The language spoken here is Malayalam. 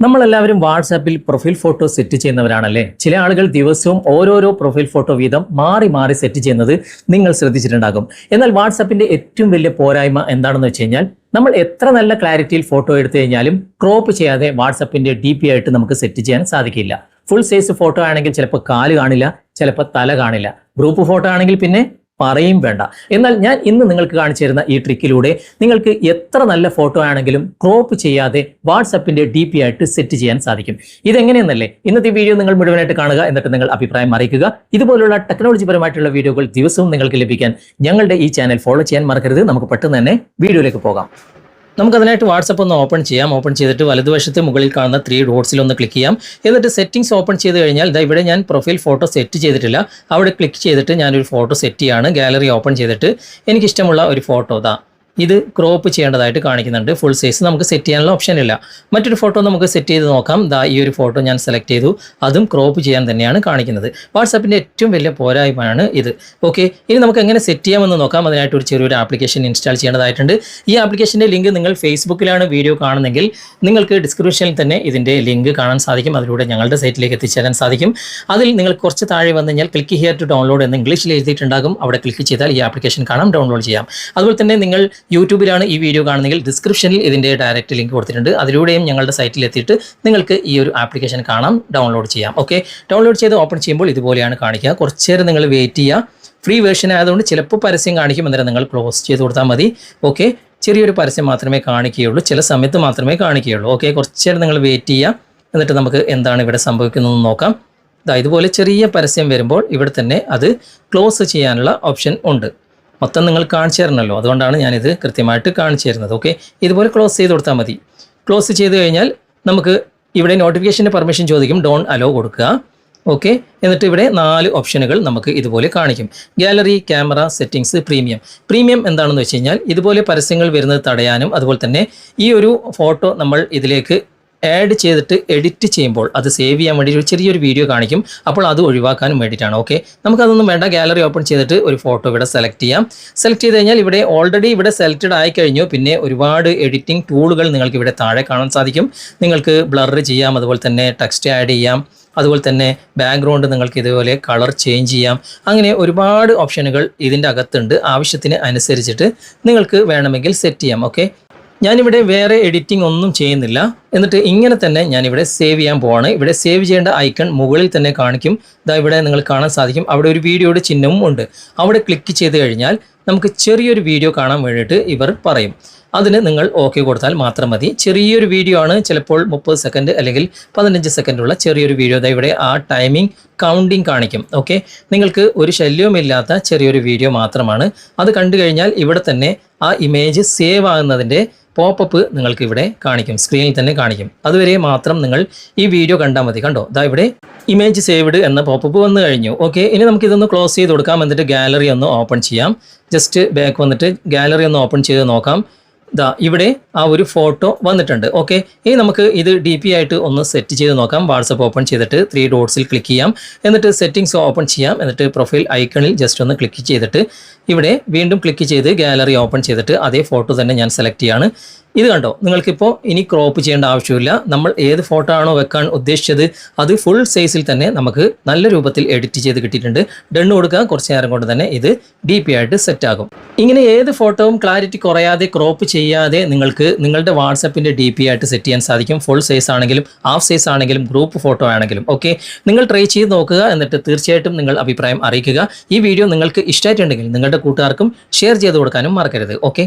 നമ്മളെല്ലാവരും വാട്സാപ്പിൽ പ്രൊഫൈൽ ഫോട്ടോ സെറ്റ് ചെയ്യുന്നവരാണല്ലേ? ചില ആളുകൾ ദിവസവും ഓരോരോ പ്രൊഫൈൽ ഫോട്ടോ വീതം മാറി മാറി സെറ്റ് ചെയ്യുന്നത് നിങ്ങൾ ശ്രദ്ധിച്ചിട്ടുണ്ടാകും. എന്നാൽ വാട്സാപ്പിന്റെ ഏറ്റവും വലിയ പോരായ്മ എന്താണെന്ന് വെച്ച് കഴിഞ്ഞാൽ നമ്മൾ എത്ര നല്ല ക്ലാരിറ്റിയിൽ ഫോട്ടോ എടുത്തു കഴിഞ്ഞാലും ക്രോപ്പ് ചെയ്യാതെ വാട്സാപ്പിന്റെ ഡി പി ആയിട്ട് നമുക്ക് സെറ്റ് ചെയ്യാൻ സാധിക്കില്ല. ഫുൾ സൈസ് ഫോട്ടോ ആണെങ്കിൽ ചിലപ്പോൾ കാൽ കാണില്ല ചിലപ്പോൾ തല കാണില്ല. ഗ്രൂപ്പ് ഫോട്ടോ ആണെങ്കിൽ പിന്നെ പറയും വേണ്ട. എന്നാൽ ഞാൻ ഇന്ന് നിങ്ങൾക്ക് കാണിച്ചു തരുന്ന ഈ ട്രിക്കിലൂടെ നിങ്ങൾക്ക് എത്ര നല്ല ഫോട്ടോ ആണെങ്കിലും ക്രോപ്പ് ചെയ്യാതെ വാട്സപ്പിന്റെ ഡി പി ആയിട്ട് സെറ്റ് ചെയ്യാൻ സാധിക്കും. ഇതെങ്ങനെയെന്നല്ലേ? ഇന്നത്തെ വീഡിയോ നിങ്ങൾ മുഴുവനായിട്ട് കാണുക എന്നിട്ട് നിങ്ങൾ അഭിപ്രായം അറിയിക്കുക. ഇതുപോലുള്ള ടെക്നോളജി പരമായിട്ടുള്ള വീഡിയോകൾ ദിവസവും നിങ്ങൾക്ക് ലഭിക്കാൻ ഞങ്ങളുടെ ഈ ചാനൽ ഫോളോ ചെയ്യാൻ മറക്കരുത്. നമുക്ക് പെട്ടെന്ന് തന്നെ വീഡിയോയിലേക്ക് പോകാം. നമുക്കതിനായിട്ട് വാട്സപ്പ് ഒന്ന് ഓപ്പൺ ചെയ്യാം. ഓപ്പൺ ചെയ്തിട്ട് വലതുവശത്ത് മുകളിൽ കാണുന്ന ത്രീ ഡോട്ട്സിൽ ഒന്ന് ക്ലിക്ക് ചെയ്യാം. എന്നിട്ട് സെറ്റിംഗ്സ് ഓപ്പൺ ചെയ്ത് കഴിഞ്ഞാൽ ഇതാ ഇവിടെ ഞാൻ പ്രൊഫൈൽ ഫോട്ടോ സെറ്റ് ചെയ്തിട്ടില്ല. അവിടെ ക്ലിക്ക് ചെയ്തിട്ട് ഞാനൊരു ഫോട്ടോ സെറ്റ് ചെയ്യാണ്. ഗാലറി ഓപ്പൺ ചെയ്തിട്ട് എനിക്കിഷ്ടമുള്ള ഒരു ഫോട്ടോ ദാ. ഇത് ക്രോപ്പ് ചെയ്യേണ്ടതായിട്ട് കാണിക്കുന്നുണ്ട്. ഫുൾ സൈസ് നമുക്ക് സെറ്റ് ചെയ്യാനുള്ള ഓപ്ഷൻ ഇല്ല. മറ്റൊരു ഫോട്ടോ നമുക്ക് സെറ്റ് ചെയ്ത് നോക്കാം. ദാ ഈ ഒരു ഫോട്ടോ ഞാൻ സെലക്ട് ചെയ്തു. അതും ക്രോപ്പ് ചെയ്യാൻ തന്നെയാണ് കാണിക്കുന്നത്. വാട്സാപ്പിന്റെ ഏറ്റവും വലിയ പോരായ്മയാണ് ഇത്. ഓക്കെ ഇനി നമുക്ക് എങ്ങനെ സെറ്റ് ചെയ്യാമെന്ന് നോക്കാം. അതിനായിട്ട് ഒരു ചെറിയൊരു ആപ്ലിക്കേഷൻ ഇൻസ്റ്റാൾ ചെയ്യേണ്ടതായിട്ടുണ്ട്. ഈ ആപ്ലിക്കേഷന്റെ ലിങ്ക് നിങ്ങൾ ഫേസ്ബുക്കിലാണ് വീഡിയോ കാണുന്നെങ്കിൽ നിങ്ങൾക്ക് ഡിസ്ക്രിപ്ഷനിൽ തന്നെ ഇതിന്റെ ലിങ്ക് കാണാൻ സാധിക്കും. അതിലൂടെ ഞങ്ങളുടെ സൈറ്റിലേക്ക് എത്തിച്ചേരാൻ സാധിക്കും. അതിൽ നിങ്ങൾ കുറച്ച് താഴെ വന്നു കഴിഞ്ഞാൽ ക്ലിക്ക് ഹിയർ ടു ഡൗൺലോഡ് എന്ന് ഇംഗ്ലീഷിൽ എഴുതിയിട്ടുണ്ടാകും. അവിടെ ക്ലിക്ക് ചെയ്താൽ ഈ ആപ്ലിക്കേഷൻ കാണാം ഡൗൺലോഡ് ചെയ്യാം. അതുപോലെ തന്നെ നിങ്ങൾ യൂട്യൂബിലാണ് ഈ വീഡിയോ കാണുന്നെങ്കിൽ ഡിസ്ക്രിപ്ഷനിൽ ഇതിന്റെ ഡയറക്റ്റ് ലിങ്ക് കൊടുത്തിട്ടുണ്ട്. അതിലൂടെയും ഞങ്ങളുടെ സൈറ്റിൽ എത്തിയിട്ട് നിങ്ങൾക്ക് ഈ ഒരു ആപ്ലിക്കേഷൻ കാണാം ഡൗൺലോഡ് ചെയ്യാം. ഓക്കെ ഡൗൺലോഡ് ചെയ്ത് ഓപ്പൺ ചെയ്യുമ്പോൾ ഇതുപോലെയാണ് കാണിക്കുക. കുറച്ച് നേരം നിങ്ങൾ വെയിറ്റ് ചെയ്യുക. ഫ്രീ വേർഷൻ ആയതുകൊണ്ട് ചിലപ്പോൾ പരസ്യം കാണിക്കും അന്നേരം നിങ്ങൾ ക്ലോസ് ചെയ്ത് കൊടുത്താൽ മതി. ഓക്കെ ചെറിയൊരു പരസ്യം മാത്രമേ കാണിക്കുകയുള്ളൂ. ചില സമയത്ത് മാത്രമേ കാണിക്കുകയുള്ളൂ. ഓക്കെ കുറച്ച് നേരം നിങ്ങൾ വെയിറ്റ് ചെയ്യുക. എന്നിട്ട് നമുക്ക് എന്താണ് ഇവിടെ സംഭവിക്കുന്നതെന്ന് നോക്കാം. ഇതാ ഇതുപോലെ ചെറിയ പരസ്യം വരുമ്പോൾ ഇവിടെ തന്നെ അത് ക്ലോസ് ചെയ്യാനുള്ള ഓപ്ഷൻ ഉണ്ട്. മൊത്തം നിങ്ങൾ കാണിച്ചു തരണമല്ലോ അതുകൊണ്ടാണ് ഞാനിത് കൃത്യമായിട്ട് കാണിച്ചു തരുന്നത്. ഓക്കെ ഇതുപോലെ ക്ലോസ് ചെയ്ത് കൊടുത്താൽ മതി. ക്ലോസ് ചെയ്ത് കഴിഞ്ഞാൽ നമുക്ക് ഇവിടെ നോട്ടിഫിക്കേഷന്റെ പെർമിഷൻ ചോദിക്കും. ഡോൺ അലോ കൊടുക്കുക. ഓക്കെ എന്നിട്ട് ഇവിടെ നാല് ഓപ്ഷനുകൾ നമുക്ക് ഇതുപോലെ കാണിക്കും. Gallery camera settings premium premium എന്താണെന്ന് വെച്ച് കഴിഞ്ഞാൽ ഇതുപോലെ പരസ്യങ്ങൾ വരുന്നത് തടയാനും അതുപോലെ തന്നെ ഈ ഒരു ഫോട്ടോ നമ്മൾ ഇതിലേക്ക് ആഡ് ചെയ്തിട്ട് എഡിറ്റ് ചെയ്യുമ്പോൾ അത് സേവ് ചെയ്യാൻ വേണ്ടി ഒരു ചെറിയൊരു വീഡിയോ കാണിക്കും. അപ്പോൾ അത് ഒഴിവാക്കാനും വേണ്ടിയിട്ടാണ്. ഓക്കെ നമുക്കതൊന്നും വേണ്ട. ഗാലറി ഓപ്പൺ ചെയ്തിട്ട് ഒരു ഫോട്ടോ ഇവിടെ സെലക്ട് ചെയ്യാം. സെലക്ട് ചെയ്ത് കഴിഞ്ഞാൽ ഇവിടെ ഓൾറെഡി ഇവിടെ സെലക്റ്റഡ് ആയി കഴിഞ്ഞു. പിന്നെ ഒരുപാട് എഡിറ്റിംഗ് ടൂളുകൾ നിങ്ങൾക്ക് ഇവിടെ താഴെ കാണാൻ സാധിക്കും. നിങ്ങൾക്ക് ബ്ലർ ചെയ്യാം. അതുപോലെ തന്നെ ടെക്സ്റ്റ് ആഡ് ചെയ്യാം. അതുപോലെ തന്നെ ബാക്ക്ഗ്രൗണ്ട് നിങ്ങൾക്ക് ഇതുപോലെ കളർ ചേഞ്ച് ചെയ്യാം. അങ്ങനെ ഒരുപാട് ഓപ്ഷനുകൾ ഇതിന്റെ അകത്തുണ്ട്. ആവശ്യത്തിന് അനുസരിച്ചിട്ട് നിങ്ങൾക്ക് വേണമെങ്കിൽ സെറ്റ് ചെയ്യാം. ഓക്കെ ഞാനിവിടെ വേറെ എഡിറ്റിംഗ് ഒന്നും ചെയ്യുന്നില്ല. എന്നിട്ട് ഇങ്ങനെ തന്നെ ഞാനിവിടെ സേവ് ചെയ്യാൻ പോവാണ്. ഇവിടെ സേവ് ചെയ്യേണ്ട ഐക്കൺ മുകളിൽ തന്നെ കാണിക്കും. ഇതാ ഇവിടെ നിങ്ങൾ കാണാൻ സാധിക്കും. അവിടെ ഒരു വീഡിയോയുടെ ചിഹ്നവും ഉണ്ട്. അവിടെ ക്ലിക്ക് ചെയ്ത് കഴിഞ്ഞാൽ നമുക്ക് ചെറിയൊരു വീഡിയോ കാണാൻ വേണ്ടിയിട്ട് ഇവർ പറയും. അതിന് നിങ്ങൾ ഓക്കെ കൊടുത്താൽ മാത്രം മതി. ചെറിയൊരു വീഡിയോ ആണ് ചിലപ്പോൾ മുപ്പത് സെക്കൻഡ് അല്ലെങ്കിൽ പതിനഞ്ച് സെക്കൻഡുള്ള ചെറിയൊരു വീഡിയോ ഇവിടെ ആ ടൈമിംഗ് കൗണ്ടിങ് കാണിക്കും. ഓക്കെ നിങ്ങൾക്ക് ഒരു ശല്യവുമില്ലാത്ത ചെറിയൊരു വീഡിയോ മാത്രമാണ്. അത് കണ്ടു കഴിഞ്ഞാൽ ഇവിടെ തന്നെ ആ ഇമേജ് സേവ് ആകുന്നതിന്റെ പോപ്പപ്പ് നിങ്ങൾക്ക് ഇവിടെ കാണിക്കും. സ്ക്രീനിൽ തന്നെ കാണിക്കും. അതുവരെ മാത്രം നിങ്ങൾ ഈ വീഡിയോ കണ്ടാൽ മതി. കണ്ടോ? ദാ ഇവിടെ ഇമേജ് സേവ്ഡ് എന്ന പോപ്പപ്പ് വന്നു കഴിഞ്ഞു. ഓക്കെ ഇനി നമുക്ക് ഇതൊന്ന് ക്ലോസ് ചെയ്ത് കൊടുക്കാം. എന്നിട്ട് ഗാലറി ഒന്ന് ഓപ്പൺ ചെയ്യാം. ജസ്റ്റ് ബാക്ക് വന്നിട്ട് ഗാലറി ഒന്ന് ഓപ്പൺ ചെയ്ത് നോക്കാം. ദാ ഇവിടെ ആ ഒരു ഫോട്ടോ വന്നിട്ടുണ്ട്. ഓക്കെ ഇനി നമുക്ക് ഇത് ഡി പി ആയിട്ട് ഒന്ന് സെറ്റ് ചെയ്ത് നോക്കാം. വാട്സപ്പ് ഓപ്പൺ ചെയ്തിട്ട് ത്രീ ഡോട്ട്സിൽ ക്ലിക്ക് ചെയ്യാം. എന്നിട്ട് സെറ്റിംഗ്സ് ഓപ്പൺ ചെയ്യാം. എന്നിട്ട് പ്രൊഫൈൽ ഐക്കണിൽ ജസ്റ്റ് ഒന്ന് ക്ലിക്ക് ചെയ്തിട്ട് ഇവിടെ വീണ്ടും ക്ലിക്ക് ചെയ്ത് ഗാലറി ഓപ്പൺ ചെയ്തിട്ട് അതേ ഫോട്ടോ തന്നെ ഞാൻ സെലക്ട് ചെയ്യാണ്. ഇത് കണ്ടോ? നിങ്ങൾക്കിപ്പോൾ ഇനി ക്രോപ്പ് ചെയ്യേണ്ട ആവശ്യമില്ല. നമ്മൾ ഏത് ഫോട്ടോ ആണോ വെക്കാൻ ഉദ്ദേശിച്ചത് അത് ഫുൾ സൈസിൽ തന്നെ നമുക്ക് നല്ല രൂപത്തിൽ എഡിറ്റ് ചെയ്ത് കിട്ടിയിട്ടുണ്ട്. ഡണ്ണ് കൊടുക്കുക കുറച്ച് നേരം കൊണ്ട് തന്നെ ഇത് ഡി ആയിട്ട് സെറ്റ് ആകും. ഇങ്ങനെ ഏത് ഫോട്ടോവും ക്ലാരിറ്റി കുറയാതെ ക്രോപ്പ് ചെയ്യാതെ നിങ്ങൾക്ക് നിങ്ങളുടെ വാട്സപ്പിന്റെ ഡി ആയിട്ട് സെറ്റ് ചെയ്യാൻ സാധിക്കും. ഫുൾ സൈസ് ആണെങ്കിലും ഹാഫ് സൈസ് ആണെങ്കിലും ഗ്രൂപ്പ് ഫോട്ടോ ആണെങ്കിലും. ഓക്കെ നിങ്ങൾ ട്രൈ ചെയ്ത് നോക്കുക. എന്നിട്ട് തീർച്ചയായിട്ടും നിങ്ങൾ അഭിപ്രായം അറിയിക്കുക. ഈ വീഡിയോ നിങ്ങൾക്ക് ഇഷ്ടമായിട്ടുണ്ടെങ്കിൽ നിങ്ങളുടെ കൂട്ടുകാർക്കും ഷെയർ ചെയ്ത് കൊടുക്കാനും മറക്കരുത്. ഓക്കെ